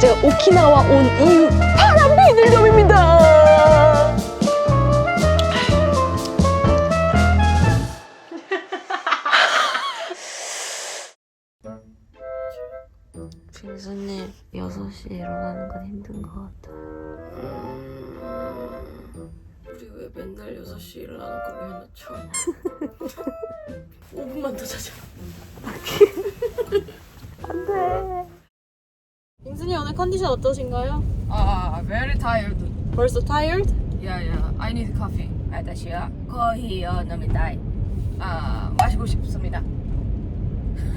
제가 오키나와 온 이유 파란 비늘점입니다. 빙수님 6시에 일어나는 건 힘든 것 같아요. 우리 왜 맨날 6시에 일어나는 걸로 해놓죠? 5분만 더 자자. 안돼. 빙수님 오늘 컨디션 어떠신가요? 아, very tired. 벌써 tired? Yeah, yeah. I need coffee. 아다시야. 커히요 너미다이. 아, 마시고 싶습니다.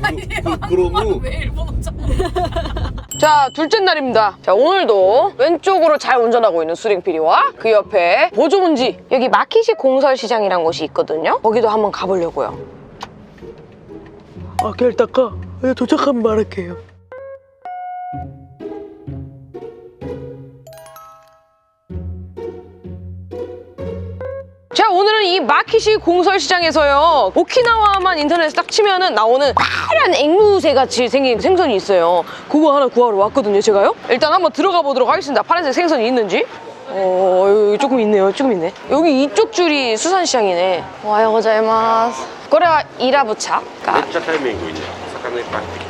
아, 그러고 왜 일본어 자 둘째 날입니다 자 오늘도 왼쪽으로 잘 운전하고 있는 수링피리와 그 옆에 보조문지 여기 마키시 공설시장이란 곳이 있거든요 거기도 한번 가보려고요 아길 닦아 아, 도착하면 말할게요 자 오늘은 이 마키시 공설시장에서요 오키나와만 인터넷에 딱 치면은 나오는 파란 앵무새 같이 생긴 생선이 있어요 그거 하나 구하러 왔거든요 제가요 일단 한번 들어가 보도록 하겠습니다 파란색 생선이 있는지 어 여기 조금 있네요 조금 있네 여기 이쪽 줄이 수산시장이네 와요 고자이마스 これはイラブチャめっちゃタイミングいいね魚いっぱい入ってき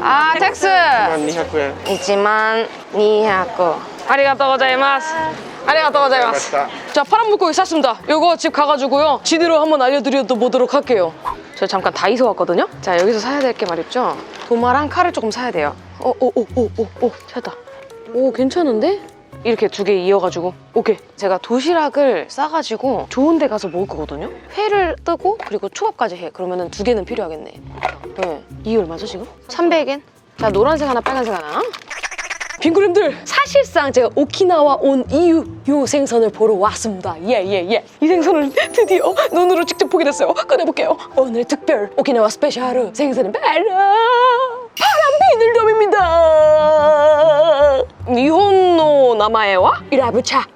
아, あー、タックス。200円。1万200。ありがとうございます。ありがとうございます。자 파란 물고기 샀습니다. 요거 집 가가지고요. 지대로 한번 알려드려보도록 할게요. 저 잠깐 다이소 왔거든요. 자 여기서 사야 될 게 말이죠. 도마랑 칼을 조금 사야 돼요. 오 오 오 오 오오 찾았다. 오 괜찮은데? 이렇게 두 개 이어가지고. 오케이. 제가 도시락을 싸가지고 좋은 데 가서 먹을 거거든요? 회를 뜨고 그리고 초밥까지 해. 그러면은 두 개는 필요하겠네. 네. 이 얼마죠 지금? 300엔? 자 노란색 하나 빨간색 하나. 빙그림들! 사실상 제가 오키나와 온 이유 요 생선을 보러 왔습니다. 예예예. 이 생선을 드디어 눈으로 직접 보게 됐어요. 꺼내볼게요. 오늘 특별 오키나와 스페셜 생선은 바로 파란 비늘돔입니다 니혼노 나마에와 이라부차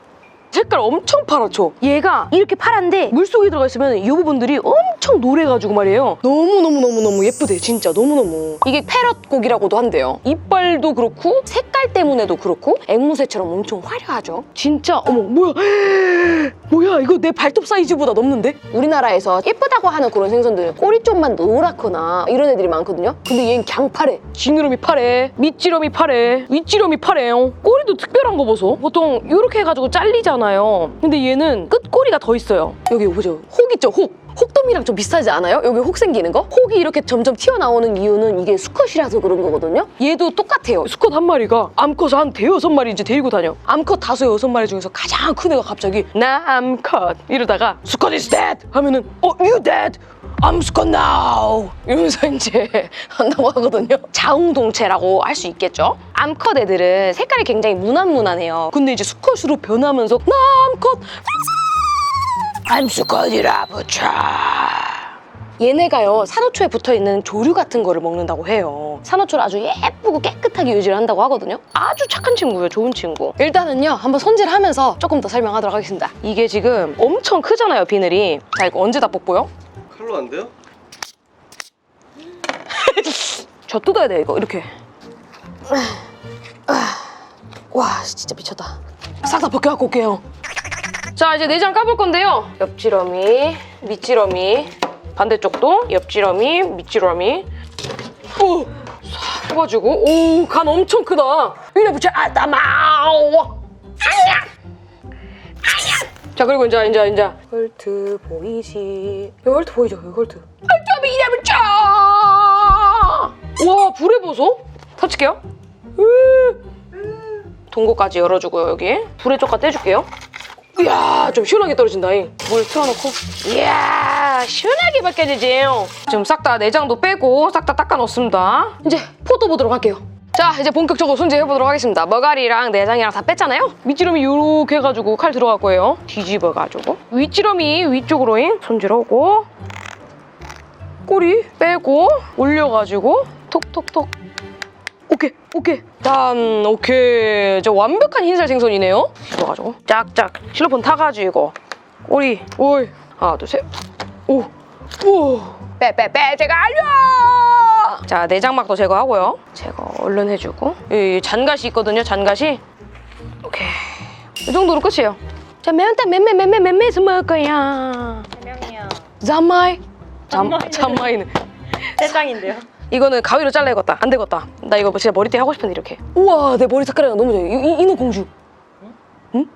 색깔 엄청 파랗죠? 얘가 이렇게 파란데 물속에 들어가 있으면 이 부분들이 엄청 노래가지고 말이에요. 너무너무너무너무 예쁘대, 진짜. 너무너무. 이게 패럿 고기라고도 한대요. 이빨도 그렇고, 색깔 때문에도 그렇고, 앵무새처럼 엄청 화려하죠. 진짜, 어머, 뭐야. 뭐야, 이거 내 발톱 사이즈보다 넘는데? 우리나라에서 예쁘다고 하는 그런 생선들은 꼬리 쪽만 노랗거나 이런 애들이 많거든요. 근데 얘는 그냥 파래. 지느러미 파래, 밑지러미 파래, 윗지러미 파래요. 꼬리도 특별한 거 보소. 보통 이렇게 해가지고 잘리잖아 요. 근데 얘는 끝꼬리가 더 있어요. 여기 보죠. 혹 있죠, 혹. 혹돔이랑 좀 비슷하지 않아요? 여기 혹 생기는 거? 혹이 이렇게 점점 튀어나오는 이유는 이게 수컷이라서 그런 거거든요? 얘도 똑같아요. 수컷 한 마리가 암컷 한 대여섯 마리 이제 데리고 다녀. 암컷 다섯 여섯 마리 중에서 가장 큰 애가 갑자기 나 암컷 이러다가 수컷 is dead 하면은 어 you dead I'm 수컷 now 이러면서 이제 한다고 하거든요. 자웅동체라고 할 수 있겠죠? 암컷 애들은 색깔이 굉장히 무난무난해요. 근데 이제 수컷으로 변하면서 나 암컷 암수컷이라 붙여. 얘네가요 산호초에 붙어있는 조류 같은 거를 먹는다고 해요. 산호초를 아주 예쁘고 깨끗하게 유지를 한다고 하거든요. 아주 착한 친구예요 좋은 친구. 일단은요 한번 손질하면서 조금 더 설명하도록 하겠습니다. 이게 지금 엄청 크잖아요 비늘이. 자 이거 언제 다 뽑고요? 칼로 안 돼요? 저 뜯어야 돼 이거. 이렇게. 와 진짜 미쳤다. 싹 다 벗겨갖고 올게요 자 이제 내장 까볼 건데요. 옆지러미 밑지러미 반대쪽도 옆지러미 밑지러미. 오 싹 해가지고 오 간 엄청 크다. 이래 붙여 아따마오! 아야! 자 그리고 이제 이제 이제. 헐트 보이지 여기 헐트 보이죠? 여기 헐트. 헐트 이래 붙여! 와 불에 보소. 터치게요. 동고까지 열어주고요 여기. 불에 쪽가 떼줄게요 이야 좀 시원하게 떨어진다잉. 물 틀어놓고. 이야 시원하게 벗겨지지. 지금 싹 다 내장도 빼고 싹 다 닦아 놓습니다. 이제 포도 보도록 할게요. 자 이제 본격적으로 손질해 보도록 하겠습니다. 머가리랑 내장이랑 다 뺐잖아요? 밑지름이 이렇게 해가지고 칼 들어갈 거예요. 뒤집어가지고. 윗지름이 위쪽으로 손질하고. 꼬리 빼고 올려가지고 톡톡톡 오케이 오케이. 단 오케이. 저 완벽한 흰살 생선이네요. 집어가지고 짝짝. 실로폰 타가지고 꼬리. 올 하나 둘셋오 오 빼빼빼. 제가 알려! 자 내장막도 제거하고요. 제거 얼른 해주고. 이 잔가시 있거든요 잔가시. 오케이. 이 정도로 끝이에요. 자 매운탕 맴매 맴매 맴매서 먹을 거야 명이요. 잠마이. 잠, 잠마이는 대장인데요. 이거는 가위로 잘라야겠다. 안 되겠다. 나 이거 진짜 머리띠 하고 싶은데 이렇게. 우와 내 머리 색깔이 너무 좋아. 이, 이, 인어 공주. 응?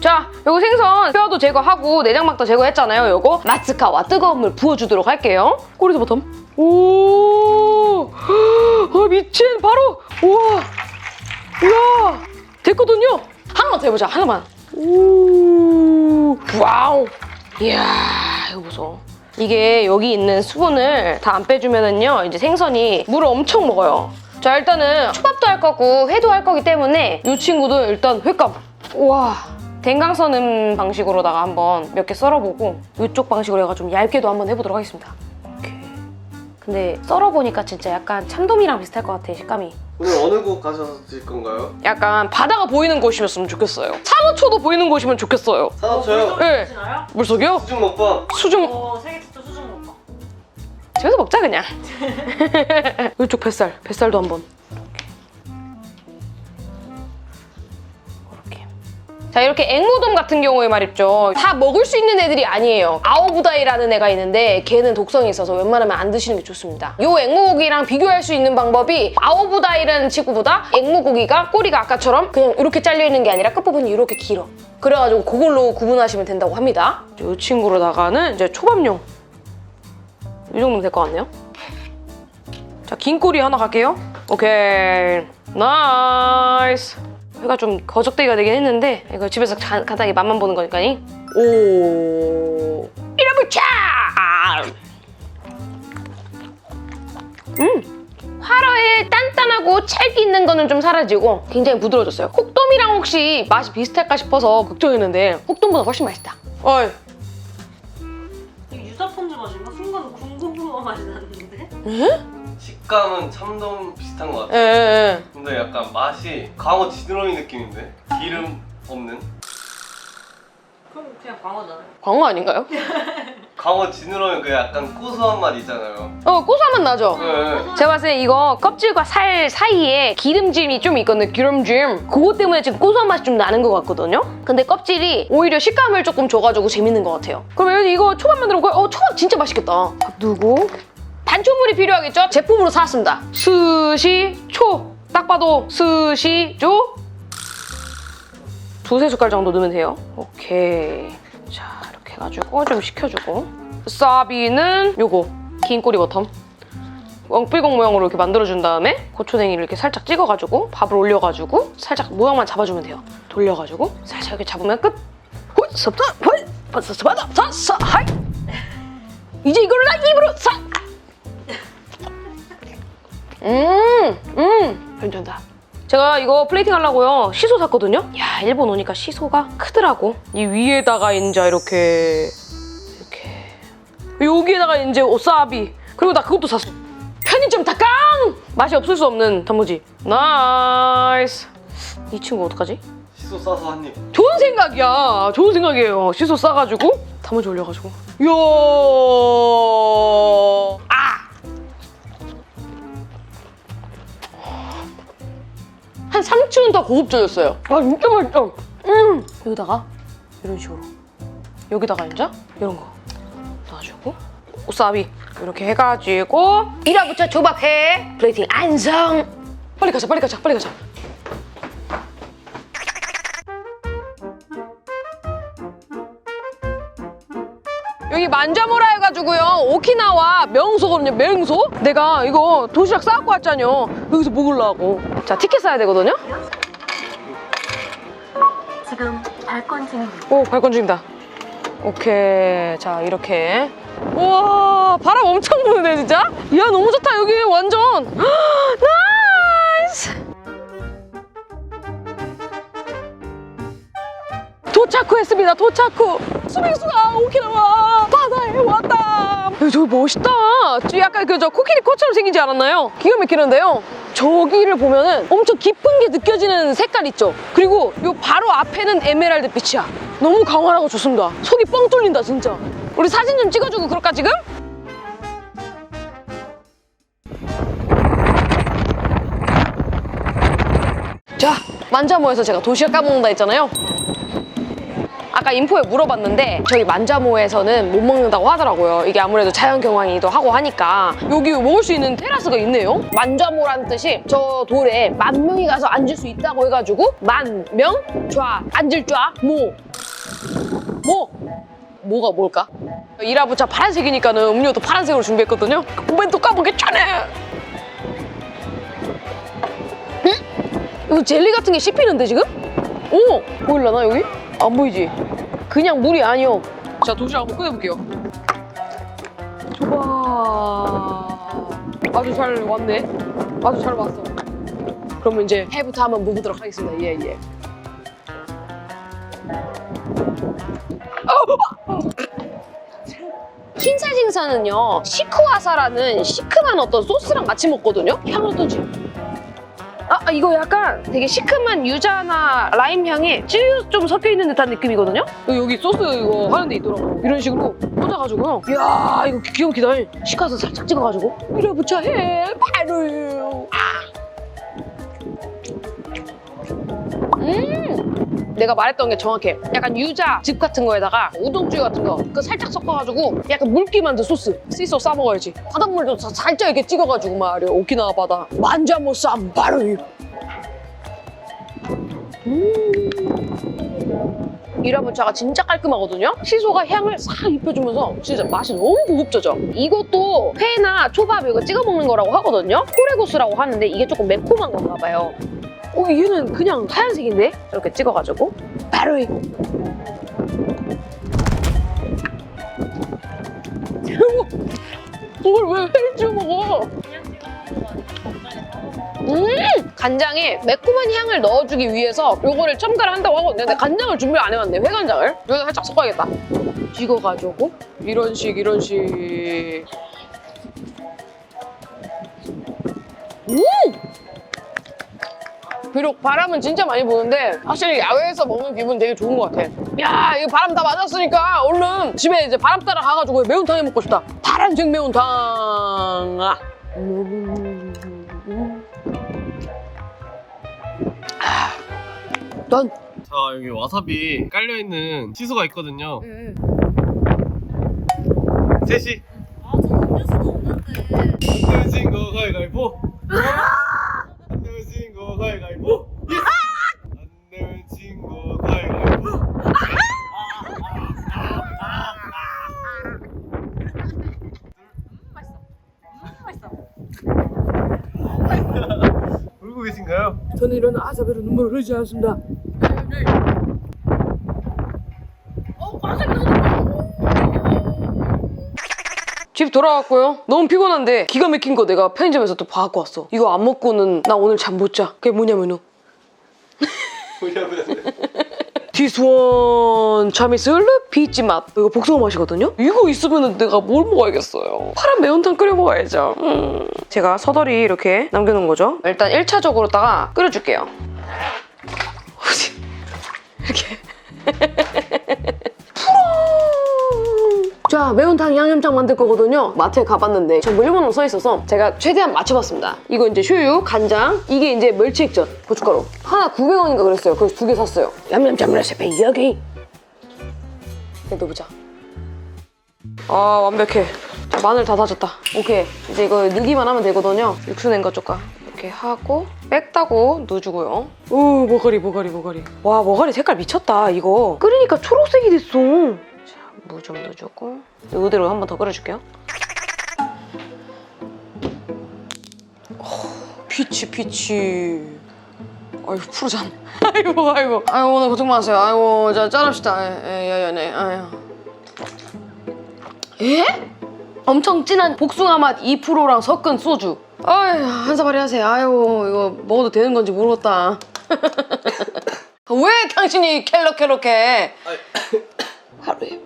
자, 요거 생선 뼈도 제거하고 내장막도 제거했잖아요. 요거 마츠카와 뜨거운 물 부어주도록 할게요. 꼬리도 버텀. 오, 아 미친 바로 우와, 이야 됐거든요. 하나만 더 해보자. 하나만. 오, 와우. 이야 이거 보소. 이게 여기 있는 수분을 다 안 빼주면은요 이제 생선이 물을 엄청 먹어요. 자 일단은 초밥도 할 거고 회도 할 거기 때문에 이 친구도 일단 회감. 우와. 댕강 써는 방식으로다가 한번 몇 개 썰어보고 이쪽 방식으로 해가 좀 얇게도 한번 해보도록 하겠습니다. 오케이. 근데 썰어보니까 진짜 약간 참돔이랑 비슷할 것 같아 식감이. 오늘 어느 곳 가셔서 드실 건가요? 약간 바다가 보이는 곳이었으면 좋겠어요. 산호초도 보이는 곳이면 좋겠어요. 사놓쳐요 네. 물속이요? 수중 먹방 수중 어, 먹방. 집에서 먹자 그냥. 이쪽 뱃살 뱃살도 한번. 자 이렇게 앵무돔 같은 경우에 말이죠. 다 먹을 수 있는 애들이 아니에요. 아오부다이라는 애가 있는데 걔는 독성이 있어서 웬만하면 안 드시는 게 좋습니다. 요 앵무고기랑 비교할 수 있는 방법이 아오부다이라는 친구보다 앵무고기가 꼬리가 아까처럼 그냥 이렇게 잘려 있는 게 아니라 끝부분이 이렇게 길어. 그래가지고 그걸로 구분하시면 된다고 합니다. 이 친구로다가는 이제 초밥용 이 정도면 될 것 같네요. 자, 긴 꼬리 하나 갈게요. 오케이. 나이스. 회가 좀 거적대기가 되긴 했는데 이거 집에서 간, 간단하게 맛만 보는 거니까. 오. 이러부차! 음. 화로에 단단하고 찰기 있는 거는 좀 사라지고 굉장히 부드러워졌어요. 혹돔이랑 혹시 맛이 비슷할까 싶어서 걱정했는데 혹돔보다 훨씬 맛있다. 어이. 식감은 참돔 비슷한 것 예, 같아요 예, 예. 근데 약간 맛이 광어 지느러미 느낌인데 기름 없는 그럼 그냥 광어잖아요. 광어 아닌가요? 광어 지느러미 그 약간 고소한 맛 있잖아요 어, 고소한 맛 나죠? 네. 제가 봤을 때 이거 껍질과 살 사이에 기름짐이 좀 있거든요. 기름짐. 그것 때문에 지금 고소한 맛이 좀 나는 것 같거든요. 근데 껍질이 오히려 식감을 조금 줘가지고 재밌는 것 같아요. 그러면 이거 초밥 만들어 볼까요? 어, 초밥 진짜 맛있겠다. 밥두 고. 반찬물이 필요하겠죠? 제품으로 사왔습니다. 스시초. 딱 봐도 스시조. 두세 숟갈 정도 넣으면 돼요. 오케이. 자, 이렇게 해가지고 좀 식혀주고. 사비는 요거. 긴 꼬리 버텀. 엉삐공 모양으로 이렇게 만들어준 다음에 고추냉이를 이렇게 살짝 찍어가지고 밥을 올려가지고 살짝 모양만 잡아주면 돼요. 돌려가지고 살짝 이렇게 잡으면 끝. 홀, 섭다, 홀, 버스, 서바다, 사, 사, 하이. 이제 이걸로 나 입으로 사. 음, 음, 괜찮다. 제가 이거 플레이팅 하려고요. 시소 샀거든요. 야, 일본 오니까 시소가 크더라고. 이 위에다가 이제 이렇게 이렇게 여기에다가 이제 오사비 그리고 나 그것도 샀어. 편의점 닭강 맛이 없을 수 없는 단무지. 나이스. 이 친구 어떡하지? 시소 싸서 한 입 좋은 생각이야. 좋은 생각이에요. 시소 싸가지고 단무지 올려가지고. 이야. 3층은 더 고급져졌어요. 아 진짜 맛있다. 음. 여기다가 이런 식으로. 여기다가 이제 이런 거 놔주고 오사비 이렇게 해가지고 이라부터 조밥해 플레이팅 안성. 빨리 가자 빨리 가자 빨리 가자. 여기 만자모라 해가지고요 오키나와 명소거든요 명소 내가 이거 도시락 싸갖고 왔잖요 여기서 먹으려고 자 티켓 사야 되거든요 지금 발권 중입니다. 오 발권 중이다. 오케이. 자 이렇게. 와 바람 엄청 부는데 진짜? 야 너무 좋다 여기. 완전. 나이스! 도착후 했습니다. 도착 후. 수빙수가 오키나와 바다에 왔다. 야, 저기 멋있다. 저 약간 그저 코끼리 코처럼 생기지 않았나요? 기가 막히는데요 저기를 보면은 엄청 깊은 게 느껴지는 색깔 있죠? 그리고 요 바로 앞에는 에메랄드 빛이야. 너무 강화하고 좋습니다. 속이 뻥 뚫린다 진짜. 우리 사진 좀 찍어주고 그럴까 지금? 자 만자모에서 제가 도시락 까먹는다 했잖아요 아까 인포에 물어봤는데 저희 만자모에서는 못 먹는다고 하더라고요. 이게 아무래도 자연 경관이기도 하고 하니까 여기 먹을 수 있는 테라스가 있네요. 만자모라는 뜻이 저 돌에 만 명이 가서 앉을 수 있다고 해가지고 만 명, 좌, 앉을 좌, 모. 뭐? 뭐가 뭘까? 이라부차 파란색이니까는 음료도 파란색으로 준비했거든요. 오면 또 까먹기 전에. 응? 이거 젤리 같은 게 씹히는데 지금? 오! 보일라나 여기? 안 보이지? 그냥 물이 아니요. 자 도시락 한번 꺼내볼게요. 줘봐. 아주 잘 왔네. 아주 잘 왔어. 그러면 이제 해부터 한번 먹어보도록 하겠습니다. 예 예. 흰살 생선은요 시크와사라는 시큼한 어떤 소스랑 같이 먹거든요. 향 어떤지. 아, 아, 이거 약간 되게 시큼한 유자나 라임 향에 찌유 좀 섞여 있는 듯한 느낌이거든요. 여기 소스 이거 하는 데 있더라고. 이런 식으로 꽂아가지고요. 이야, 이거 기가 막히다. 시카서 살짝 찍어가지고. 밀어붙여 해. 바로. 아. 음. 내가 말했던 게 정확해. 약간 유자 즙 같은 거에다가 우동쭈 같은 거 그 살짝 섞어가지고 약간 물기 만든 소스 시소 싸 먹어야지. 바닷물도 사- 살짝 이렇게 찍어가지고 말이야. 오키나와 바다 만자모 쌈바로. 음. 이라부차가 진짜 깔끔하거든요. 시소가 향을 싹 입혀주면서 진짜 맛이 너무 고급져져. 이것도 회나 초밥 이거 찍어 먹는 거라고 하거든요. 코레고스라고 하는데 이게 조금 매콤한 건가 봐요. 어, 얘는 그냥 하얀색인데? 이렇게 찍어가지고 바로 이 이걸 왜 회를 찍어 먹어? 음! 간장에 매콤한 향을 넣어주기 위해서 요거를 첨가를 한다고 하거든요. 근데 간장을 준비 안 해왔네, 회간장을. 여기다 살짝 섞어야겠다. 찍어가지고 이런 식, 이런 식. 음! 비록 바람은 진짜 많이 부는데 확실히 야외에서 먹는 기분 되게 좋은 것 같아. 야, 이거 바람 다 맞았으니까 얼른 집에 이제 바람 따라 가가지고 매운탕 해 먹고 싶다. 파란색 매운탕. 아. 아. 난자 여기 와사비 깔려 있는 시소가 있거든요. 셋이. 안 되신 거 가위가위보. 안 되신 거 가위가위보. 예스! 안 되신 거 가위가위보. 울고 계신가요? 저는 이런 아사베로 눈물을 흘리지 않습니다. 집 돌아왔고요. 너무 피곤한데 기가 막힌 거 내가 편의점에서 또 봐갖고 왔어. 이거 안 먹고는 나 오늘 잠 못 자. 그게 뭐냐면은 디스원 차미슬 비치 맛 이거 복숭아 맛이거든요? 이거 있으면 내가 뭘 먹어야겠어요 파란 매운탕 끓여 먹어야죠 음. 제가 서덜이 이렇게 남겨놓은 거죠 일단 1차적으로다가 끓여줄게요 이렇게. 자 매운탕 양념장 만들 거거든요. 마트에 가봤는데 전부 일본어로 써 있어서 제가 최대한 맞춰봤습니다. 이거 이제 쇼유, 간장 이게 이제 멸치액젓, 고춧가루. 하나 900원인가 그랬어요. 그래서 두 개 샀어요. 얌얌짬 레시피 여기. 이거 넣어보자. 아 완벽해. 자, 마늘 다 다졌다. 오케이. 이제 이거 넣기만 하면 되거든요. 육수 낸 거 조금 이렇게 하고 뺐다고 넣어주고요. 오 머가리 머가리 머가리. 와 머가리 색깔 미쳤다 이거. 끓이니까 초록색이 됐어. 무좀 넣어주고. 이대로 한 번 더 끓여줄게요. 어, 피치 피치. 아이고 푸르잖아 아이고 아이고. 아이고 오늘 고생 많으세요. 아이고 자 짠합시다. 예예예 네 아유 에? 엄청 진한 복숭아 맛 2%랑 섞은 소주. 아유, 한 사발이 하세요. 아유, 이거 먹어도 되는 건지 모르겠다. 왜 당신이 켈럭켈럭해? 하루에.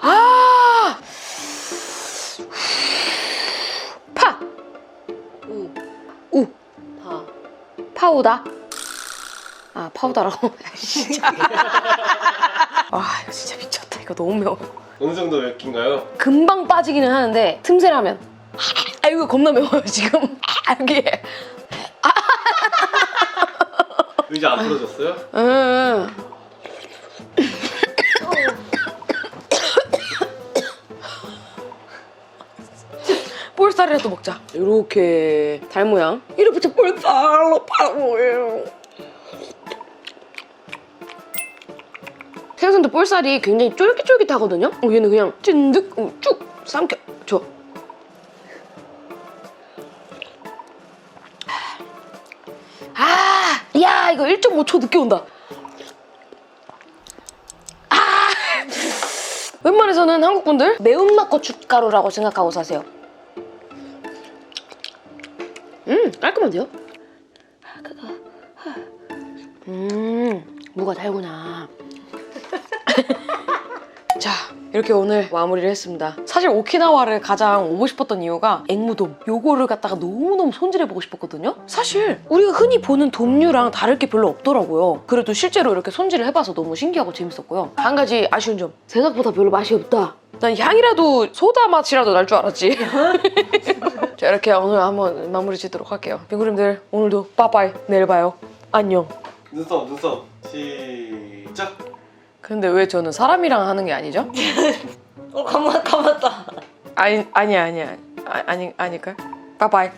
아! 파! 우. 우. 파. 파우다? 아, 파우다라고? 진짜. 아, 이거 진짜 미쳤다. 이거 너무 매워. 어느 정도 맵긴가요? 금방 빠지기는 하는데 틈새라면 아 이거 겁나 매워요 지금 아 여기 의자 안 풀어졌어요? 응. 볼살이라도 먹자 이렇게 달 모양 이렇게 볼살로 팔아먹어요 생선도 볼살이 굉장히 쫄깃쫄깃하거든요 어, 얘는 그냥 찐득 어, 쭉 삼켜 줘 아, 야, 이거 1.5초 늦게 온다. 아, 웬만해서는 한국 분들 매운맛 고춧가루라고 생각하고 사세요. 음, 깔끔한데요? 음, 무가 달구나. 자, 이렇게 오늘 마무리를 했습니다. 사실 오키나와를 가장 오고 싶었던 이유가 앵무돔. 요거를 갖다가 너무너무 손질해보고 싶었거든요. 사실 우리가 흔히 보는 돔류랑 다를 게 별로 없더라고요. 그래도 실제로 이렇게 손질을 해봐서 너무 신기하고 재밌었고요. 한 가지 아쉬운 점. 생각보다 별로 맛이 없다. 난 향이라도 소다 맛이라도 날 줄 알았지. 자, 이렇게 오늘 한번 마무리 짓도록 할게요. 빙구님들 오늘도 빠빠이. 내일 봐요. 안녕. 눈썹 눈썹 시작 근데 왜 저는 사람이랑 하는 게 아니죠? 어, 감았, 감았다. 아니 아니야 아니야 아, 아니 아닐까? 빠빠이